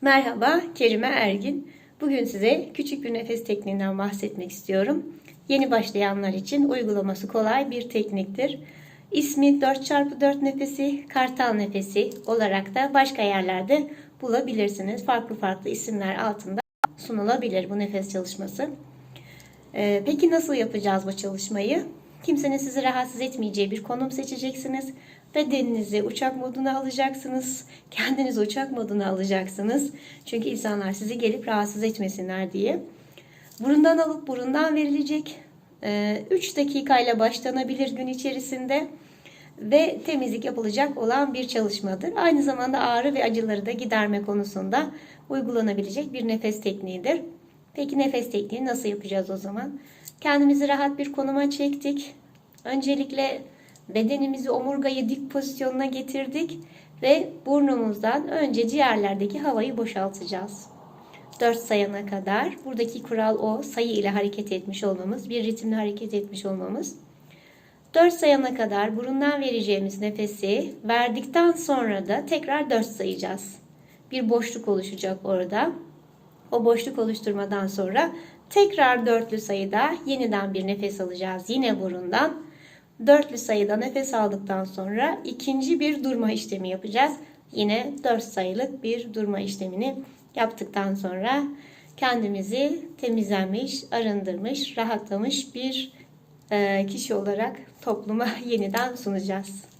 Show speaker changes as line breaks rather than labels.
Merhaba, Kerime Ergin. Bugün size küçük bir nefes tekniğinden bahsetmek istiyorum. Yeni başlayanlar için uygulaması kolay bir tekniktir. İsmi 4x4 nefesi, kartal nefesi olarak da başka yerlerde bulabilirsiniz. Farklı farklı isimler altında sunulabilir bu nefes çalışması. Ee, peki nasıl yapacağız bu çalışmayı? Kimsenin sizi rahatsız etmeyeceği bir konum seçeceksiniz. Bedeninizi uçak moduna alacaksınız. Kendinizi uçak moduna alacaksınız. Çünkü insanlar sizi gelip rahatsız etmesinler diye. Burundan alıp burundan verilecek. 3 dakikayla başlanabilir gün içerisinde ve temizlik yapılacak olan bir çalışmadır. Aynı zamanda ağrı ve acıları da giderme konusunda uygulanabilecek bir nefes tekniğidir. Peki nefes tekniği nasıl yapacağız o zaman? Kendimizi rahat bir konuma çektik. Öncelikle bedenimizi omurgayı dik pozisyonuna getirdik ve burnumuzdan önce ciğerlerdeki havayı boşaltacağız. 4 sayana kadar buradaki kural o sayı ile hareket etmiş olmamız, bir ritimle hareket etmiş olmamız. 4 sayana kadar burundan vereceğimiz nefesi verdikten sonra da tekrar 4 sayacağız. Bir boşluk oluşacak orada. O boşluk oluşturmadan sonra tekrar dörtlü sayıda yeniden bir nefes alacağız. Yine burundan. Dörtlü sayıda nefes aldıktan sonra ikinci bir durma işlemi yapacağız. Yine dört sayılık bir durma işlemini yaptıktan sonra kendimizi temizlenmiş, arındırmış, rahatlamış bir kişi olarak topluma yeniden sunacağız.